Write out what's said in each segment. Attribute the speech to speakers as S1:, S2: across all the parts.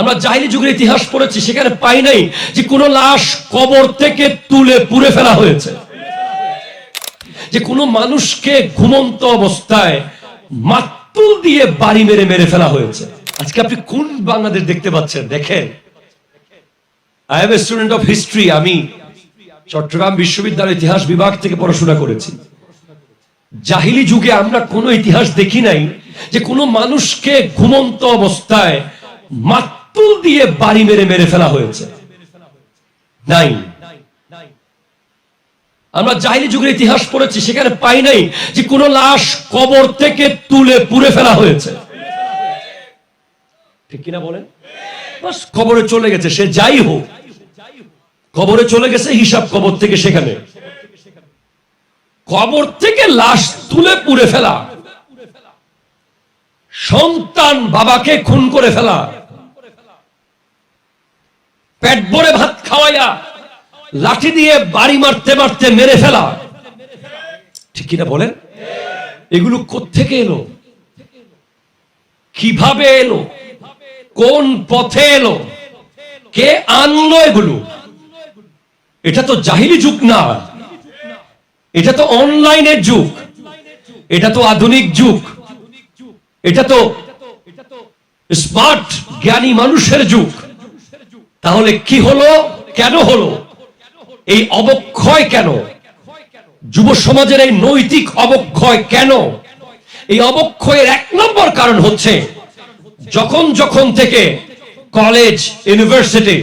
S1: আমরা জাহিলি যুগের ইতিহাস পড়েছি, সেখানে পাই নাই যে কোনো লাশ কবর থেকে তুলে পুড়ে ফেলা হয়েছে। যে কোনো মানুষকে ঘুমন্ত অবস্থায় মাতুল দিয়ে বাড়ি মেরে মেরে ফেলা হয়েছে। আজকে আপনি কোন বাংলাদেশ দেখতে পাচ্ছেন? দেখেন। I am a student of history আমি চট্টগ্রাম বিশ্ববিদ্যালয় ইতিহাস বিভাগ থেকে পড়াশোনা করেছি। জাহিলি যুগে আমরা কোনো ইতিহাস দেখি নাই যে কোনো মানুষকে ঘুমন্ত অবস্থায় মাতুল দিয়ে বাড়ি মেরে মেরে ফেলা হয়েছে। নাই। আমরা জাহিলি যুগের ইতিহাস পড়েছি, সেখানে পাই নাই যে কোনো লাশ কবর থেকে তুলে পুড়ে ফেলা হয়েছে। ঠিক কিনা বলেন? কবরে চলে গেছে, সে যাই হোক। কবরে চলে গেছে, হিসাব কবর থেকে সেখানে। কবর থেকে লাশ তুলে পুড়ে ফেলা। সন্তান বাবাকে খুন করে ফেলা। পেট ভরে ভাত খাওয়াইয়া লাঠি দিয়ে বাড়ি মারতে মারতে মেরে ফেলা। ঠিক কিনা বলেন? এগুলো কোত্থেকে এলো? কীভাবে এলো? কোন পথে এলো? কে আনলো এগুলো? এটা তো জাহিলি যুগ না। এটা তো অনলাইনের যুগ। এটা তো আধুনিক যুগ। এটা তো স্মার্ট, জ্ঞানী মানুষের যুগ। তাহলে কি হলো? কেন হলো? এই অবক্ষয় কেন? যুব সমাজের এই নৈতিক অবক্ষয় কেন? এই অবক্ষয়ের এক নম্বর কারণ হচ্ছে, যখন যখন থেকে কলেজ, ইউনিভার্সিটি,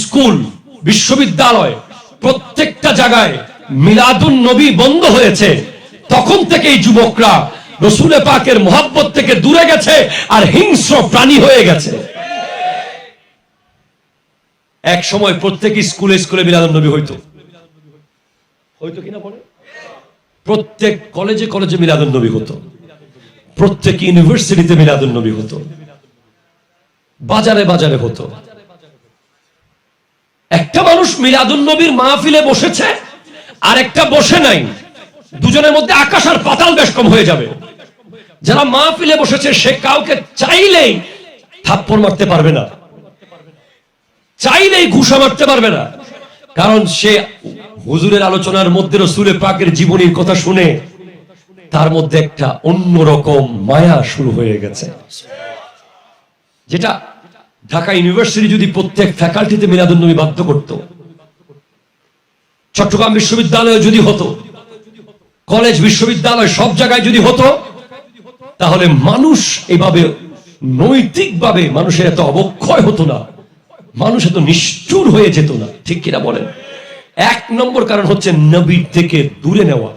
S1: স্কুল, বিশ্ববিদ্যালয় প্রত্যেকটা জায়গায় মিলাদুন নবী বন্ধ হয়েছে, তখন থেকে এই যুবকরা রসুলে পাকের মোহাব্বত থেকে দূরে গেছে আর হিংস্র প্রাণী হয়ে গেছে। এক সময় প্রত্যেক স্কুলে স্কুলে মিলাদুন নবী হইতো। হয়তো কিনা বলে প্রত্যেক কলেজে কলেজে মিলাদুন নবী হতো। প্রত্যেক ইউনিভার্সিটিতে মিলাদুন নবী হতো। বাজারে বাজারে হতো। একটা মানুষ মিলাদুন নবীর মাহফিলে বসেছে, আর একটা বসে নাই। দুজনের মধ্যে আকাশ আর পাতাল বেশ কম হয়ে যাবে। যারা মাহফিলে বসেছে, সে কাউকে চাইলেই থাপ্পড় মারতে পারবে না। চাইলেই ঘুষা মারতে পারবে না। কারণ সে হুজুরের আলোচনার মধ্যে রসুলে পাকের জীবনীর কথা শুনে তার মধ্যে একটা অন্যরকম মায়া শুরু হয়ে গেছে। যেটা ঢাকা ইউনিভার্সিটি যদি প্রত্যেক ফ্যাকাল্টিতে মিলাদুল নবী বাধ্য করত, চট্টগ্রাম বিশ্ববিদ্যালয়ে যদি হতো, কলেজ বিশ্ববিদ্যালয় সব জায়গায় যদি হতো, তাহলে মানুষ এভাবে নৈতিকভাবে মানুষের এত অবক্ষয় হতো না। মানুষ এত নিষ্ঠুর হয়ে যেত না। ঠিক কিনা বলেন? এক নম্বর কারণ হচ্ছে নবীর থেকে দূরে নেওয়া।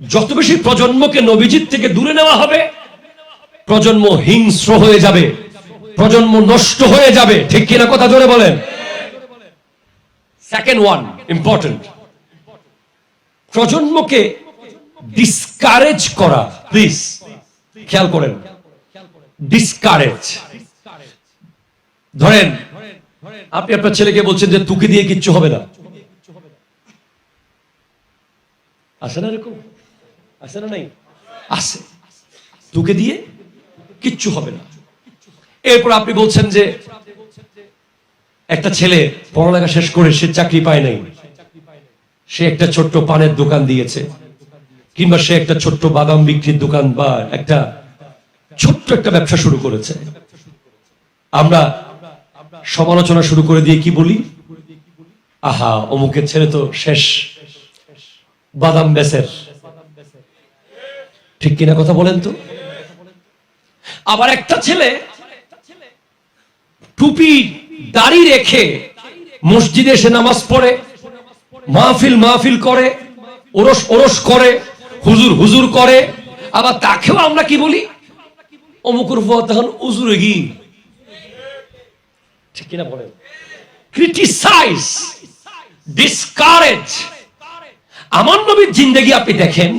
S1: যত বেশি প্রজন্মকে নবীজির থেকে দূরে নেওয়া হবে, প্রজন্ম হিংস্র হয়ে যাবে, প্রজন্ম নষ্ট হয়ে যাবে। ঠিক কিনা কথা জোরে বলেন? সেকেন্ড ওয়ান ইম্পর্টেন্ট প্রজন্মকে ডিসকারেজ করা প্লিজ খেয়াল করেন। ডিসকারেজ ধরেন আপনি আপনার ছেলেকে বলছেন যে তুকে দিয়ে কিচ্ছু হবে না। আসে না এরকম? আসে না নাই? আসে। তুকে দিয়ে কিচ্ছু হবে না। এরপর আপনি বলছেন যে একটা ছেলে পড়ালেখা শেষ করে সে চাকরি পায় নাই। সে একটা ছোট্ট পানের দোকান দিয়েছে কিংবা সে একটা ছোট্ট বাদাম বিক্রির দোকান বা একটা ছোট্ট একটা ব্যবসা শুরু করেছে। আমরা সমালোচনা শুরু করে দিয়ে কি বলি? আহা অমুকের ছেলে তো শেষ। বাদাম বেসের। ঠিক কিনা কথা বলেন তো? আবার একটা ছেলে টুপি দাড়ি রেখে মসজিদে এসে নামাজ পড়ে, মাহফিল মাহফিল করে, ওরস ওরস করে, হুজুর হুজুর করে। আবার তাকেও আমরা কি বলি? অমুকুর তখন উজুরে গি ঠিক কিনা বলেন? ক্রিটিসাইজ ডিসকারেজ আমার নবীর জিন্দগি আপনি দেখেন,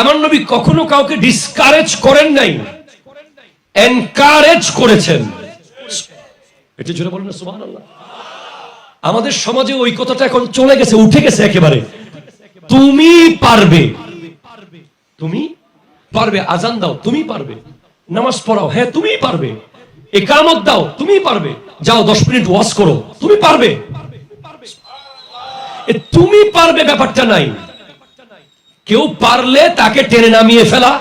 S1: আমার নবী কখনো কাউকে ডিসকারেজ করেন নাই এনকারেজ করেছেন। এটা জোরে বলেন সুবহান আমাদের সমাজে ওই কথাটা এখন চলে গেছে, উঠে গেছে একেবারে। তুমি পারবে। তুমি পারবে, আজান দাও, তুমি পারবে। নামাজ পড়াও হ্যাঁ তুমি পারবে। একামত দাও, তুমি পারবে। যাও, দশ মিনিট ওয়াজ করো, তুমি পারবে। তুমি পারবে, ব্যাপারটা নাই। কেউ পারলে তাকে টেনে নামিয়ে ফেলা।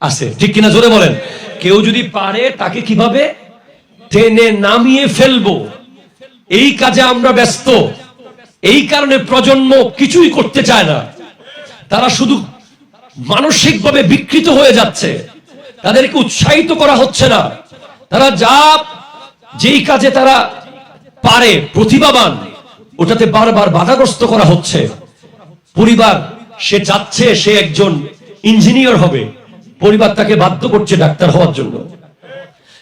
S1: আছে, ঠিক কিনা জোরে বলেন? কেউ যদি পারে, তাকে কীভাবে? টেনে নামিয়ে ফেলব। এই কাজে আমরা ব্যস্ত। এই কারণে প্রজন্ম কিছুই করতে চায় না। তারা শুধু মানসিকভাবে বিকৃত হয়ে যাচ্ছে। তাদেরকে উৎসাহিত করা হচ্ছে না। তারা যা যেই কাজে তারা পারে, প্রতিভাবান, ওটাতে বারবার বাধাগ্রস্ত করা হচ্ছে। পরিবার, সে যাচ্ছে, সে একজন ইঞ্জিনিয়ার হবে। পরিবার তাকে বাধ্য করছে ডাক্তার হওয়ার জন্য।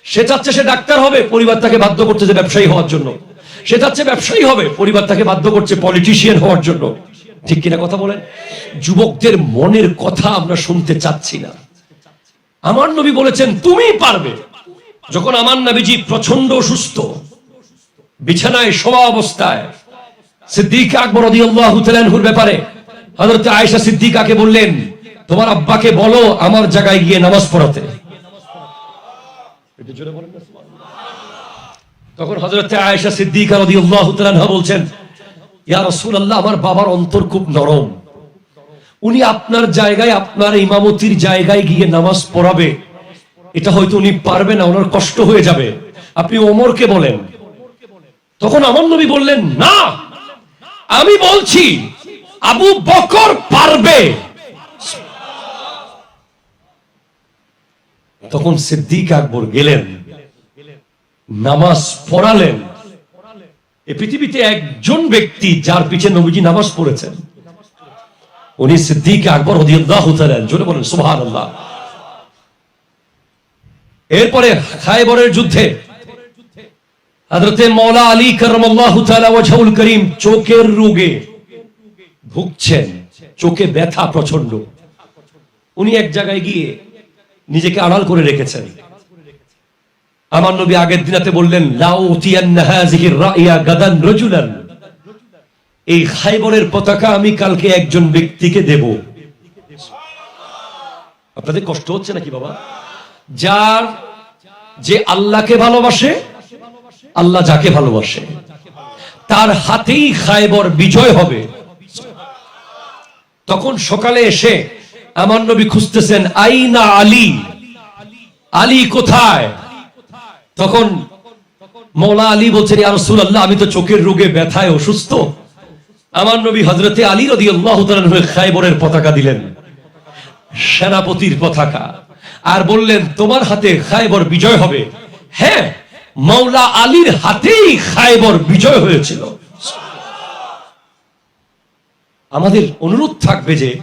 S1: সে চাচ্ছে সে ডাক্তার হবে, পরিবার তাকে বাধ্য করছে যে ব্যবসায়ী হওয়ার জন্য। সে চাচ্ছে ব্যবসায়ী হবে, পরিবার তাকে বাধ্য করছে পলিটিশিয়ান হওয়ার জন্য। ঠিক কিনা কথা বলেন? যুবকদের মনের কথা আমরা শুনতে চাচ্ছি না। আমার নবী বলেছেন, তুমি পারবে। যখন আমার নবীজি প্রচণ্ড অসুস্থ, বিছানায় শোয়া অবস্থায়, সিদ্দিক আকবর তাআলার ব্যাপারে হযরত আয়েশা সিদ্দিকাকে বললেন, তোমার আব্বাকে বলো আমার জায়গায় গিয়ে নামাজ পড়াতে। তখন হযরত আয়েশা সিদ্দিকা রাদিয়াল্লাহু তাআলা বলছেন, ইয়া রাসূলুল্লাহ, আমার বাবার অন্তর খুব নরম। উনি আপনার জায়গায়, আপনার ইমামতির জায়গায় গিয়ে নামাজ পড়াবে। এটা হয়তো উনি পারবে না, ওনার কষ্ট হয়ে যাবে। আপনি ওমরকে বলেন। তখন আমার নবী বললেন, না, আমি বলছি, আবু বকর পারবে। তখন সিদ্দিক আকবর গেলেন, নামাজ পড়ালেন। এ পৃথিবীতে একজন ব্যক্তি যার পিছে নবীজি নামাজ পড়েছেন। উনি সিদ্দিক আকবর রাদিয়াল্লাহু তাআলা জোরে বলেন, সুবহানাল্লাহ। এরপরে খায়বরের যুদ্ধে হযরতে মওলা আলী কারামাল্লাহু ওয়াজহুল করিম চোখের রোগে ভুগছেন, চোখে ব্যথা প্রচণ্ড উনি এক জায়গায় গিয়ে নিজেকে আড়াল করে রেখেছেন। আমার নবী আগের দিনাতে বললেন, লাউ হাযিহির রাইয়া গাদান রাজুলান। এই খাইবরের পতাকা আমি কালকে একজন ব্যক্তিকে দেব। আপনাদের কষ্ট হচ্ছে নাকি বাবা? যার যে আল্লাহকে ভালোবাসে, আল্লাহ যাকে ভালোবাসে, তার হাতেই খাইবর বিজয় হবে। তখন সকালে এসে আমার নবী খুঁজতেছেন, আইনা আলী? আলী কোথায়? তখন মৌলা আলী বলছেন, ইয়া রাসূলুল্লাহ, আমি তো চোখের রোগে ব্যথায় অসুস্থ। আমার নবী হজরতে আলী রদি আল্লাহ খাইবরের পতাকা দিলেন। সেনাপতির পতাকা। আর বললেন, তোমার হাতে খাইবর বিজয় হবে। হ্যাঁ মৌলা আলীর হাতেই খাইবর বিজয় হয়েছিল। আমাদের অনুরোধ থাকবে যে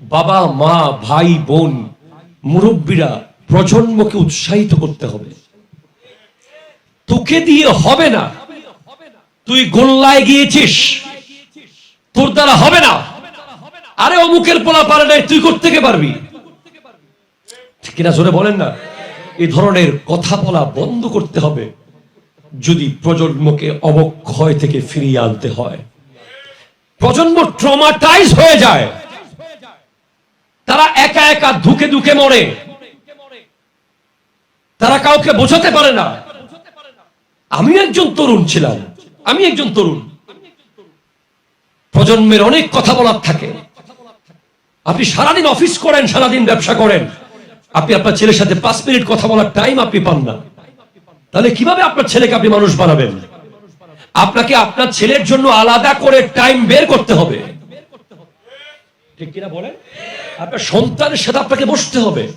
S1: বাবা, মা, ভাই, বোন, মুরব্বীরা প্রজন্মকে উৎসাহিত করতে হবে। তোকে দিয়ে হবে না। তুই গোল্লায় গিয়েছিস। তোর দ্বারা হবে না। আরে অমুকের পোলা পারে নাই, তুই করতে পারবি? কিনা জোরে বলেন না? এই ধরনের কথা বলা বন্ধ করতে হবে, যদি প্রজন্মকে অবক্ষয় থেকে ফিরিয়ে আনতে হয়। প্রজন্ম ট্রমাটাইজ হয়ে যায়। তারা একা একা ধুকে ধুকে মরে। তারা কাউকে বোঝাতে পারে না। আমি একজন তরুণ ছিলাম। আমি একজন তরুণ। প্রজন্মের অনেক কথা বলার থাকে। আপনি সারাদিন অফিস করেন, সারাদিন ব্যবসা করেন। আপনি আপনার ছেলের সাথে পাঁচ মিনিট কথা বলার টাইম আপনি পান না। তাহলে কীভাবে আপনার ছেলেকে আপনি মানুষ বানাবেন? আপনাকে আপনার ছেলের জন্য আলাদা করে টাইম বের করতে হবে। আপনার সন্তানের সাথে আপনাকে বসতে হবে।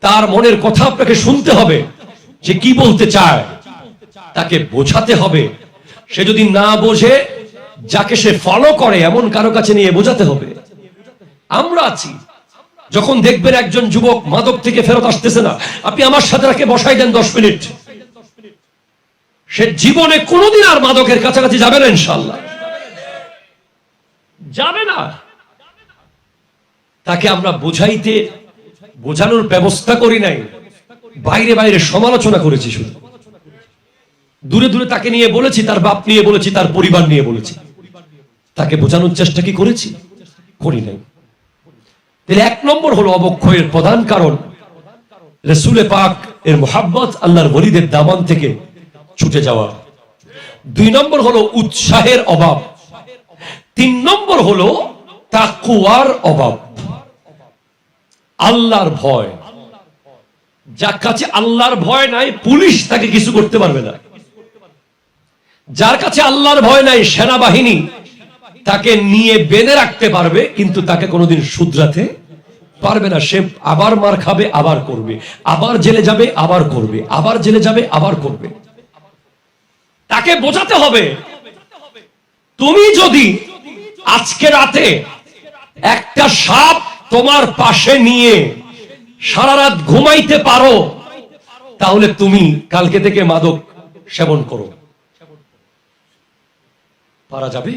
S1: তার মনের কথা আপনাকে শুনতে হবে। যে কি বলতে চায়, তাকে বোঝাতে হবে। সে যদি না বোঝে যাকে সে ফলো করে, এমন কারও কাছে নিয়ে বোঝাতে হবে। আমরা আছি। যখন দেখবেন একজন যুবক মাদক থেকে ফেরত আসতেছে না, আপনি আমার সাথে তাকে বসাই দেন দশ মিনিট। সে জীবনে কোনোদিন আর মাদকের কাছাকাছি যাবে না ইনশাল্লাহ যাবে না। তাকে আমরা বোঝাইতে, বোঝানোর ব্যবস্থা করি নাই। বাইরে বাইরে সমালোচনা করেছি শুধু। দূরে দূরে তাকে নিয়ে বলেছি, তার বাপ নিয়ে বলেছি, তার পরিবার নিয়ে বলেছি। তাকে বোঝানোর চেষ্টা কি করেছি? করি নাই। তাহলে এক নম্বর হলো অবক্ষয়ের প্রধান কারণ, রসুলে পাক এর মোহাব্বত আল্লাহর বলিদের দামান থেকে ছুটে যাওয়া। দুই নম্বর হলো উৎসাহের অভাব। তিন নম্বর হলো তাকুয়ার অভাব। আল্লাহর ভয়। যার কাছে আল্লাহর ভয় নাই, পুলিশ তাকে কিছু করতে পারবে না। যার কাছে আল্লাহর ভয় নাই, সেনাবাহিনী তাকে নিয়ে বেঁধে রাখতে পারবে, কিন্তু তাকে কোনোদিন শুধরাতে পারবে না। সে আবার মার খাবে, আবার করবে। আবার জেলে যাবে, আবার করবে। আবার জেলে যাবে, আবার করবে। তাকে বোঝাতে হবে, তুমি যদি আজকে রাতে একটা সাপ তোমার পাশে নিয়ে সারা রাত ঘুমাইতে পারো, তাহলে তুমি কালকে থেকে মাদক সেবন করো। পারা যাবে?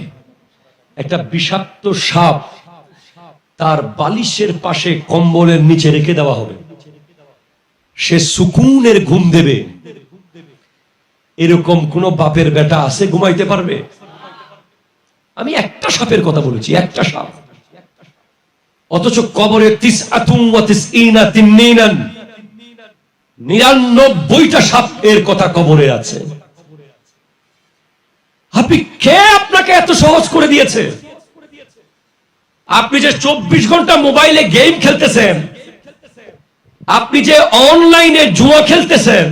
S1: একটা বিষাক্ত সাপ তার বালিশের পাশে কম্বলের নিচে রেখে দেওয়া হবে। সে সুকুনের ঘুম দেবে। এরকম কোন বাপের বেটা আছে ঘুমাইতে পারবে? আমি একটা সাপের কথা বলেছি, একটা সাপ। অথচ কবরে তিস আতুম নিরানব্বইটা সাপ এর কথা কবরে আছে। আপনি কে আপনাকে এত সহজ করে দিয়েছে? আপনি যে চব্বিশ ঘণ্টা মোবাইলে গেম খেলতেছেন, আপনি যে অনলাইনে জুয়া খেলতেছেন,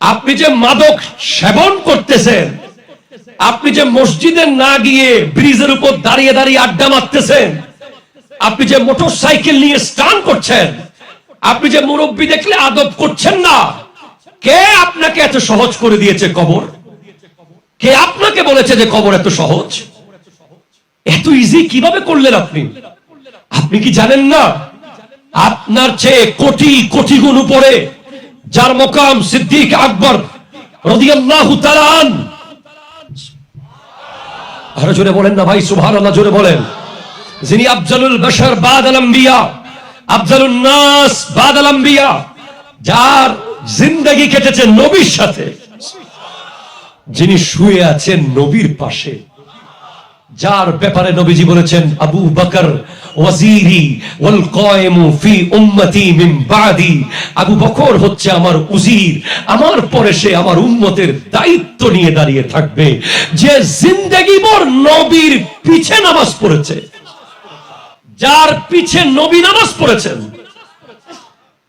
S1: আপনি যে মাদক সেবন করতেছেন, আপনি যে মসজিদে না গিয়ে ব্রিজের উপর দাঁড়িয়ে দাঁড়িয়ে আড্ডা মারতেছেন, আপনি যে মোটর সাইকেল নিয়ে স্টান করছেন, আপনি যে মুরব্বী দেখলে আদব করছেন না, কে আপনাকে এত সহজ করে দিয়েছে কবর? কে আপনাকে বলেছে যে কবর এত সহজ? এত ইজি কীভাবে করলেন আপনি? আপনি কি জানেন না? আপনার চেয়ে কোটি কোটি গুণ উপরে যার মোকাম সিদ্দিক আকবর রদিয়াল্লাহু আরও জোরে বলেন না ভাই, সুবহানাল্লাহ, জোরে বলেন। যিনি আফজালুল বাশার বাদাল আম্বিয়া, আফজালুন নাস বাদাল আম্বিয়া, যার জিন্দেগি কেটেছে নবীর সাথে। যিনি শুয়ে আছেন নবীর পাশে, যার ব্যাপারে নবীজি বলেছেন, আবু বকর ওয়াজিরি ওয়াল কায়েমু ফি উম্মতি মিন বাদি। আবু বকর হচ্ছে আমার উজির, আমার পরে সে আমার উম্মতের দায়িত্ব নিয়ে দাঁড়িয়ে থাকবে। যে জিন্দেগি ভর নবীর পিছে নামাজ পড়েছে, যার পিছে নবী নামাজ পড়েছেন,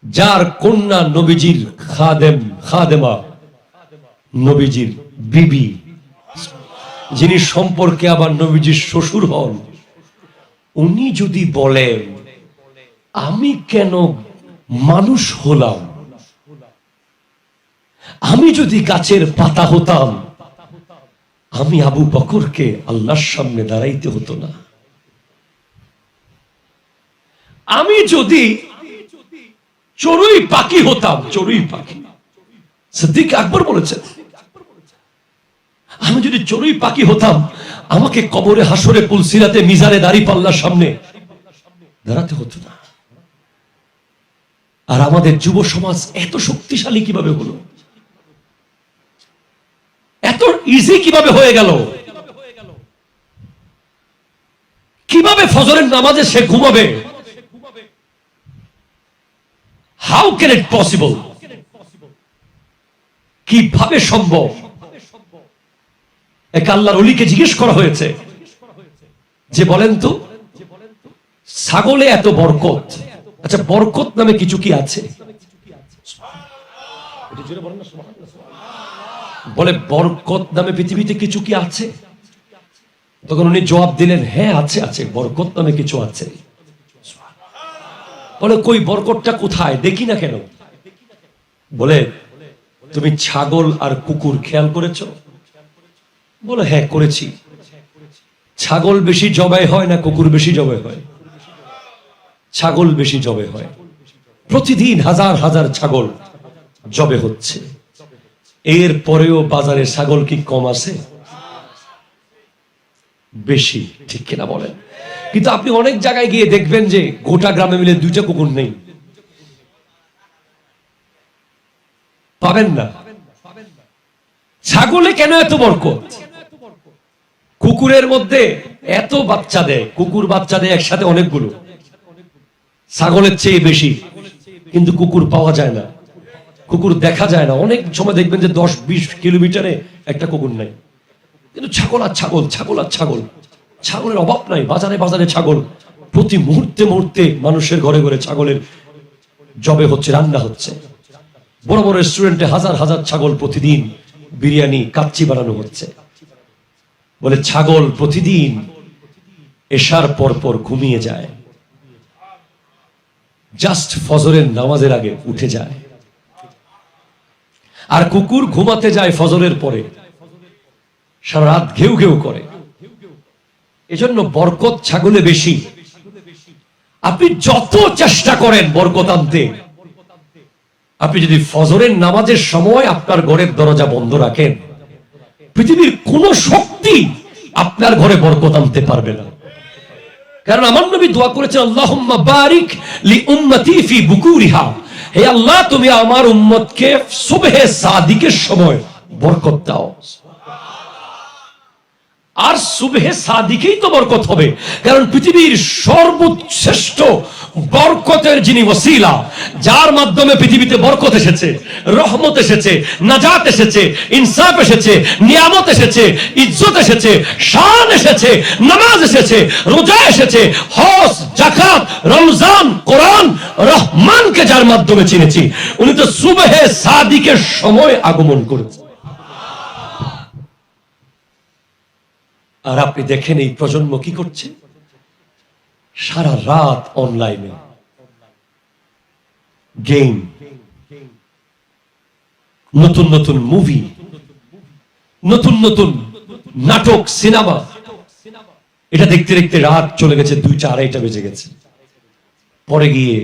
S1: যার কন্যা নবীজির খাদেম, খাদেমা নবীজির বিবি, যিনি সম্পর্কে আবার নবীজির শ্বশুর হন, উনি যদি বলেন, আমি কেন মানুষ হলাম? আমি যদি গাছের পাতা হতাম, আমি আবু বকরকে আল্লাহর সামনে দাঁড়াইতে হতো না। আমি যদি চড়ুই পাখি হতাম, চড়ুই পাখি। সিদ্দিক আকবর বলেছেন আমি যদি চড়ুই পাখি হতাম, আমাকে কবরে হাসরে পুলসিরাতে মিজারে দাড়ি পাল্লার সামনে দাঁড়াতে হতো না। আর আমাদের যুব সমাজ এত শক্তিশালী কীভাবে হলো? এত ইজি কীভাবে হয়ে গেল? কীভাবে ফজরের নামাজে সে ঘুমাবে? হাউ ক্যান ইট পসিবল কীভাবে সম্ভব? এক আল্লাহর অলিকে জিজ্ঞেস করা হয়েছে। যে বলেন তো, ছাগলে এত বরকত। আচ্ছা বরকত নামে কিছু কি আছে? বলে, বরকত নামে পৃথিবীতে কিছু কি আছে? তখন উনি জবাব দিলেন হ্যাঁ আছে আছে, বরকত নামে কিছু আছে। বলে, কই, বরকতটা কোথায়? দেখি না কেন। বলে, তুমি ছাগল আর কুকুর খেয়াল করেছ? বলে হ্যাঁ করেছি। ছাগল বেশি জবাই হয় না কুকুর বেশি জবাই হয়? ছাগল বেশি জবে হয়। প্রতিদিন হাজার হাজার ছাগল জবে হচ্ছে। এর পরেও বাজারে ছাগল কি কম আছে? বেশি, ঠিক কিনা বলেন? কিন্তু আপনি অনেক জায়গায় গিয়ে দেখবেন যে গোটা গ্রামে মিলে দুইটা কুকুর নেই। পাবেন না। ছাগলে কেন এত বরকত? কুকুরের মধ্যে এত বাচ্চা দেয়, কুকুর বাচ্চা দেয় একসাথে অনেকগুলো। ছাগলের চেয়ে বেশি, কিন্তু কুকুর পাওয়া যায় না। কুকুর দেখা যায় না। অনেক সময় দেখবেন যে দশ, বিশ কিলোমিটারে একটা কুকুর নাই। কিন্তু ছাগল আর ছাগল ছাগল আর ছাগল। ছাগলের অভাব নাই, বাজারে বাজারে ছাগল। প্রতি মুহূর্তে মুহূর্তে মানুষের ঘরে ঘরে ছাগলের জবে হচ্ছে, রান্না হচ্ছে। বড় বড় রেস্টুরেন্টে হাজার হাজার ছাগল প্রতিদিন বিরিয়ানি, কাচ্চি বানানো হচ্ছে। বলে, ছাগল প্রতিদিন এশার পর পর ঘুমিয়ে যায়। জাস্ট ফজরের নামাজের আগে উঠে যায়। আর কুকুর ঘুমাতে যায় ফজরের পরে। সারা রাত ঘেউ ঘেউ করে। এজন্য বরকত ছাগলে বেশি। আপনি যত চেষ্টা করেন বরকত আনতে। আপনি যদি ফজরের নামাজের সময় আপনার ঘরের দরজা বন্ধ রাখেন পৃথিবীর কোন শক্তি আপনার ঘরে বরকত আনতে পারবে না। কারণ আমার নবী দোয়া করেছেন আল্লাহ বারিক লি উম্মতি ফি বুকুরিহা। হে আল্লাহ, তুমি আমার উম্মতকে সুবহে সাদিকের সময় বরকত দাও। আর সুবহে সাদিকেই তো বরকত হবে, কারণ পৃথিবীর সর্বশ্রেষ্ঠ বরকতের যিনি ওসিলা, যার মাধ্যমে পৃথিবীতে বরকত এসেছে, রহমত এসেছে, নাজাত এসেছে, ইনসাফ এসেছে, নিয়ামত এসেছে, ইজ্জত এসেছে, শান এসেছে, নামাজ এসেছে, রোজা এসেছে হস জাকাত রমজান, কোরআন, রহমানকে যার মাধ্যমে চিনেছি। উনি তো সুবহে সাদিকের সময় আগমন করেছেন। আর আপনি দেখেন এই প্রজন্ম কি করছে? সারা রাত অনলাইনে গেম নতুন নতুন মুভি নতুন নতুন নাটক সিনেমা এটা দেখতে দেখতে রাত চলে গেছে, দুইটা আড়াইটা বেজে গেছে। পরে গিয়ে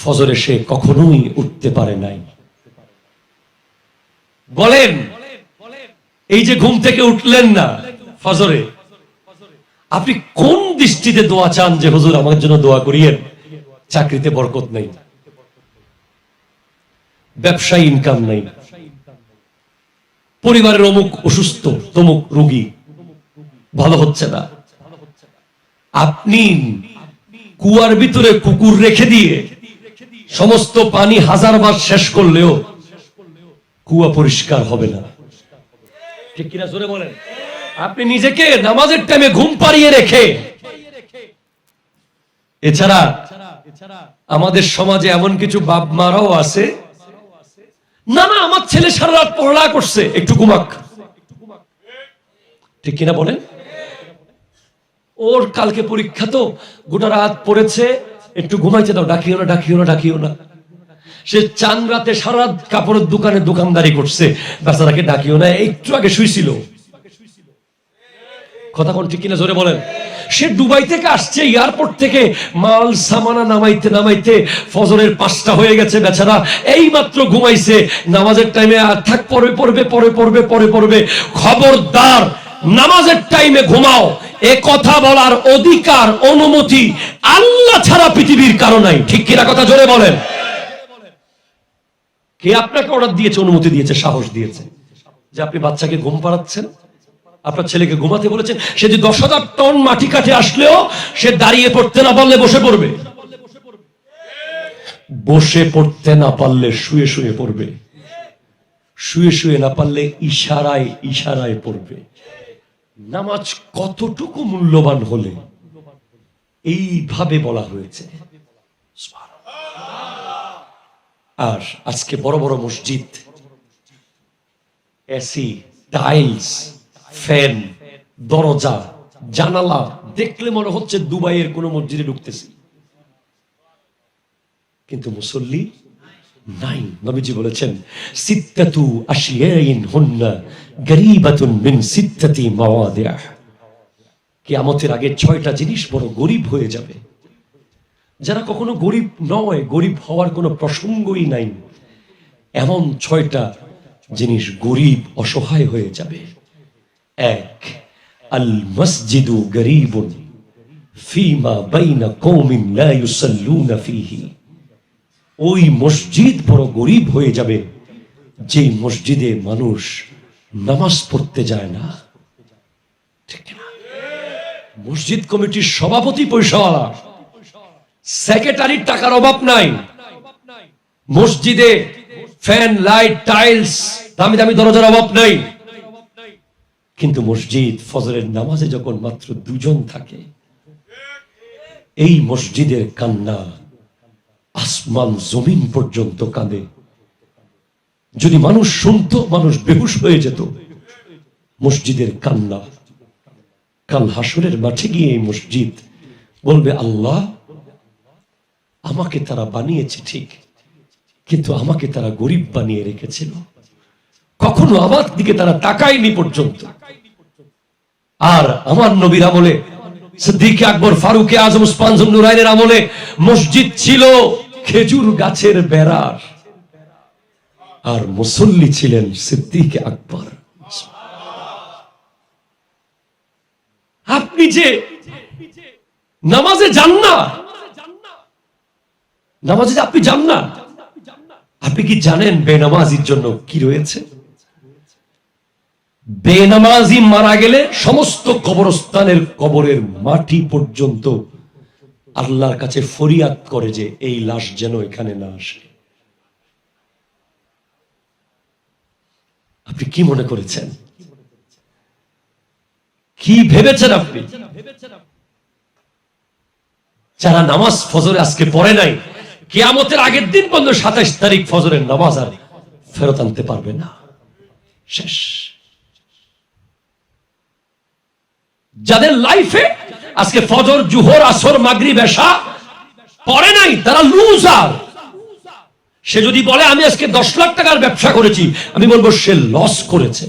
S1: ফজরে সে কখনোই উঠতে পারে নাই। বলেন, এই যে ঘুম থেকে উঠলেন না ফজরে। আপনি কোন দৃষ্টিতে দোয়া চান যে, হুজুর, আমার জন্য দোয়া করিয়েন? চাকরিতে বরকত নেই। ব্যবসায় ইনকাম নেই। পরিবারের অমুক অসুস্থ, তমুক রোগী, ভালো হচ্ছে না। আপনি কুয়ার ভিতরে কুকুর রেখে দিয়ে সমস্ত পানি হাজার বার শেষ করলেও কুয়া পরিষ্কার হবে না। ঠিক কিনা জোরে বলেন? আপনি নিজেকে নামাজের টাইমে ঘুম পাড়িয়ে রেখে, এছাড়া আমাদের সমাজে এমন কিছু বাপ মারাও আছে। না না, আমার ছেলে সারা রাত পড়ালেখা করছে, একটু ঘুমাক। ঠিক কিনা বলেন? ওর কালকে পরীক্ষা তো, গোটা রাত পড়েছে, একটু ঘুমাইতে দাও, ডাকিও না ডাকিও না ডাকিও না। সে চান রাতে সারা রাত কাপড়ের দোকানে দোকানদারি করছে, বেচারাকে ডাকিও না, একটু আগে শুইছিল। কথা কোন ঠিক কিনা জোরে বলেন। সে দুবাই থেকে আসছে, এয়ারপোর্ট থেকে মাল, সামানা নামাইতে নামাইতে ফজরের পাঁচটা হয়ে গেছে বেচারা। এই মাত্র ঘুমাইছে, নামাজের টাইমে আর থাক পরে পড়বে পরে পড়বে পরে পড়বে। খবরদার, নামাজের টাইমে ঘুমাও। এ কথা বলার অধিকার, অনুমতি আল্লাহ ছাড়া পৃথিবীর কারও নাই। ঠিক কিনা কথা জোরে বলেন? কে আপনাকে অর্ডার দিয়েছে, অনুমতি দিয়েছে, সাহস দিয়েছে? যে আপনি বাচ্চাকে ঘুম পাড়াচ্ছেন? আপনার ছেলেকে ঘুমাতে বলেছেন, সে যে দশ হাজার টন মাটি কাঠে আসলেও সে দাঁড়িয়ে পড়তে না পারলে বসে পড়বে। বসে পড়তে না পারলে শুয়ে শুয়ে পড়বে। শুয়ে শুয়ে না পারলে ইশারায় ইশারায় পড়বে। নামাজ কতটুকু মূল্যবান হলে এইভাবে বলা হয়েছে। আর আজকে বড় বড় মসজিদ, এসি, টাইলস ফ্যান, দরজা, জানালা, দেখলে মনে হচ্ছে দুবাইয়ের কোন মসজিদে ঢুকতেছি। কিন্তু মুসল্লি নাই, নবীজি বলেছেন, সিত্তাতু আশিয়াইন হুন্না গরিবাতুন মিন সিত্তাতি মাওয়াদিআহ কিয়ামতের আগে ছয়টা জিনিস বড় গরিব হয়ে যাবে। যারা কখনো গরিব নয়, গরিব হওয়ার কোনো প্রসঙ্গই নাই। এমন ছয়টা জিনিস গরিব, অসহায় হয়ে যাবে। এক আল মসজিদু গরিবুন ফিমা বাইনা কৌমিন লা ইউসাল্লুনা ফিহি। ওই মসজিদ বড় গরিব হয়ে যাবে যে মসজিদে মানুষ নামাজ পড়তে যায় না। ঠিক না মসজিদ কমিটির সভাপতি পয়সাওয়ালা সেক্রেটারির টাকার অভাব নাই। মসজিদে ফ্যান, লাইট, টাইলস, দামি দামি দরজার অভাব নাই। কিন্তু মসজিদ ফজরের নামাজে যখন মাত্র দুজন থাকে, এই মসজিদের কান্না আসমান, জমিন পর্যন্ত কাঁদে। যদি মানুষ শুনতো, মানুষ বেহুশ হয়ে যেত, মসজিদের কান্না। কাল হাসরের মাঠে গিয়ে এই মসজিদ বলবে, আল্লাহ, আমাকে তারা বানিয়েছে ঠিক, কিন্তু আমাকে তারা গরিব বানিয়ে রেখেছিল। কখনো আমার দিকে তারা তাকায়নি পর্যন্ত। আর আমার নবীর আমলে, সিদ্দিক আকবর, ফারুকে আজম, উসমান নুরাইনের আমলে মসজিদ ছিল খেজুর গাছের বেড়ার। আর মুসল্লি ছিলেন সিদ্দিক আকবর। আপনি যে নামাজে যান না, নামাজে আপনি যান না, আপনি কি জানেন বেনামাজির জন্য কি রয়েছে? বেনামাজি মারা গেলে সমস্ত কবরস্থানের কবরের মাটি পর্যন্ত আল্লাহর কাছে ফরিয়াদ করে যে এই লাশ যেন এখানে না আসে। আপনি কি মনে করেছেন? কি ভেবেছেন আপনি? যারা নামাজ ফজরে আজকে পড়ে নাই, কেয়ামতের আগের দিন পর্যন্ত সাতাইশ তারিখ ফজরের নামাজ আর ফেরত আনতে পারবে না। শেষ। যাদের লাইফে আজকে ফজর, জুহর, আসর মাগরি বেশা পড়ে নাই, তারা লুজার সে যদি বলে, আমি আজকে দশ লাখ টাকার ব্যবসা করেছি। আমি বলব, সে লস করেছে।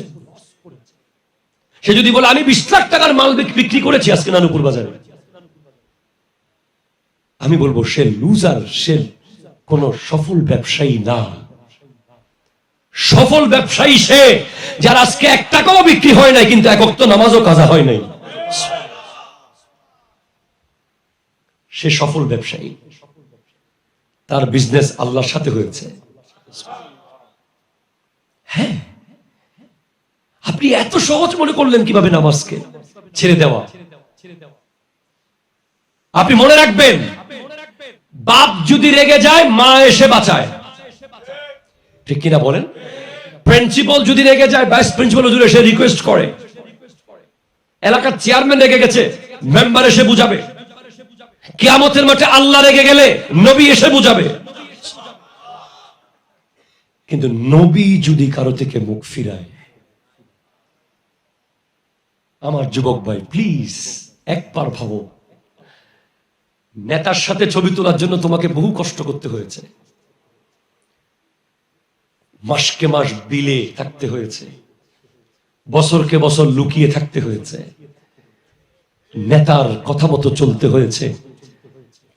S1: সে যদি বলে, আমি বিশ লাখ টাকার মাল বিক্রি করেছি আজকে নানুপুর বাজারে। আমি বলব, সে লুজার সে কোন সফল ব্যবসায়ী না। সফল ব্যবসায়ী সে, যার আজকে এক টাকাও বিক্রি হয় নাই, কিন্তু এক নামাজও কাজা হয় নাই। সে সফল ব্যবসায়ী। তার বিজনেস আল্লাহর সাথে হয়েছে। হ্যাঁ। আপনি এত সহজ মনে করলেন কীভাবে নামাজকে? ছেড়ে দেওয়া। আপনি মনে রাখবেন, বাপ যদি রেগে যায়, মা এসে বাঁচায়। ঠিক কিনা বলেন? প্রিন্সিপাল যদি রেগে যায় ভাইস প্রিন্সিপাল যদি এসে রিকোয়েস্ট করে। এলাকার চেয়ারম্যান রেগে গেছে মেম্বার এসে বুঝাবে। কিয়ামতের মাঠে আল্লাহ রেগে গেলে নবী এসে বুঝাবে। কিন্তু নবী যদি কারও থেকে মুখ ফিরায়, আমার যুবক ভাই প্লিজ একবার ভাবো, নেতার সাথে ছবি তোলার জন্য তোমাকে বহু কষ্ট করতে হয়েছে। মাসকে মাস বিলে থাকতে হয়েছে। বছরকে বছর লুকিয়ে থাকতে হয়েছে। নেতার কথা মতো চলতে হয়েছে।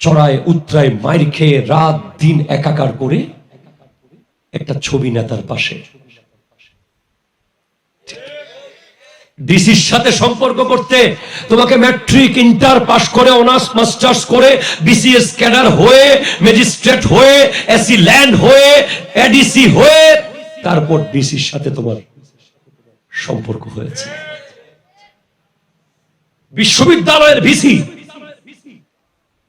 S1: চড়ায় উত্তরায় মাইর খেয়ে রাত দিন একাকার করে একটা ছবি নেতার পাশে। ডিসির সাথে সম্পর্ক করতে তোমাকে ম্যাট্রিক ইন্টার পাস করে, অনার্স, মাস্টার্স করে, বিসিএস ক্যাডার হয়ে, ম্যাজিস্ট্রেট হয়ে, এসি ল্যান্ড হয়ে, এডিসি হয়ে, তারপর ডিসির সাথে তোমার সম্পর্ক হয়েছে। বিশ্ববিদ্যালয়ের ভিসি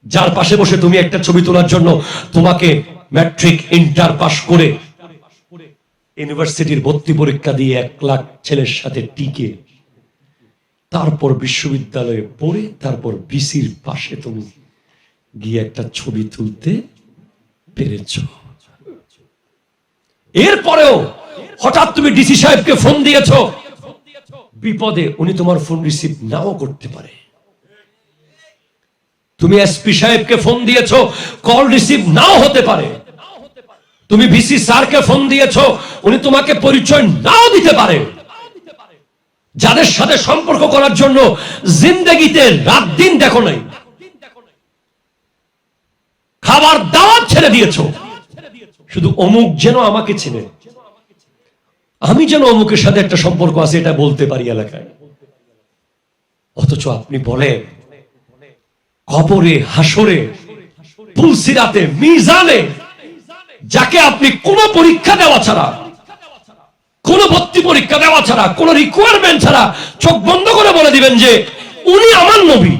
S1: যার পাশে বসে তুমি একটা ছবি তোলার জন্য তোমাকে ম্যাট্রিক ইন্টার পাস করে ইউনিভার্সিটির ভর্তি পরীক্ষা দিয়ে এক লাখ ছেলের সাথে টিকে। তারপর বিশ্ববিদ্যালয়ে পড়ে, তারপর বিসির পাশে তুমি গিয়ে একটা ছবি তুলতে পেরেছ। এরপরেও হঠাৎ তুমি ডিসি সাহেবকে ফোন দিয়েছ। বিপদে উনি তোমার ফোন রিসিভ নাও করতে পারে। তুমি এসপি সাহেবকে ফোন দিয়েছ কল রিসিভ নাও হতে পারে। তুমি ভিসি স্যারকে ফোন দিয়েছ, উনি তোমাকে পরিচয় নাও দিতে পারে। যাদের সাথে সম্পর্ক করার জন্য জিন্দগিতে রাত দিন দেখো নাই। খাবার দাওয়াত ছেড়ে দিয়েছ। শুধু অমুক যেন আমাকে চিনে। আমি যেন অমুকের সাথে একটা সম্পর্ক আছে, এটা বলতে পারি এলাকায়। অথচ আপনি বলেন কবরে হাসরে ফুলসিরাতে, মিজানে, যাকে আপনি কোন পরীক্ষা দেওয়া ছাড়া, কোন ভর্তি পরীক্ষা দেওয়া ছাড়া, কোন রিকোয়ারমেন্ট ছাড়া চোখ বন্ধ করে বলে দিবেন যে, উনি আমার নবী।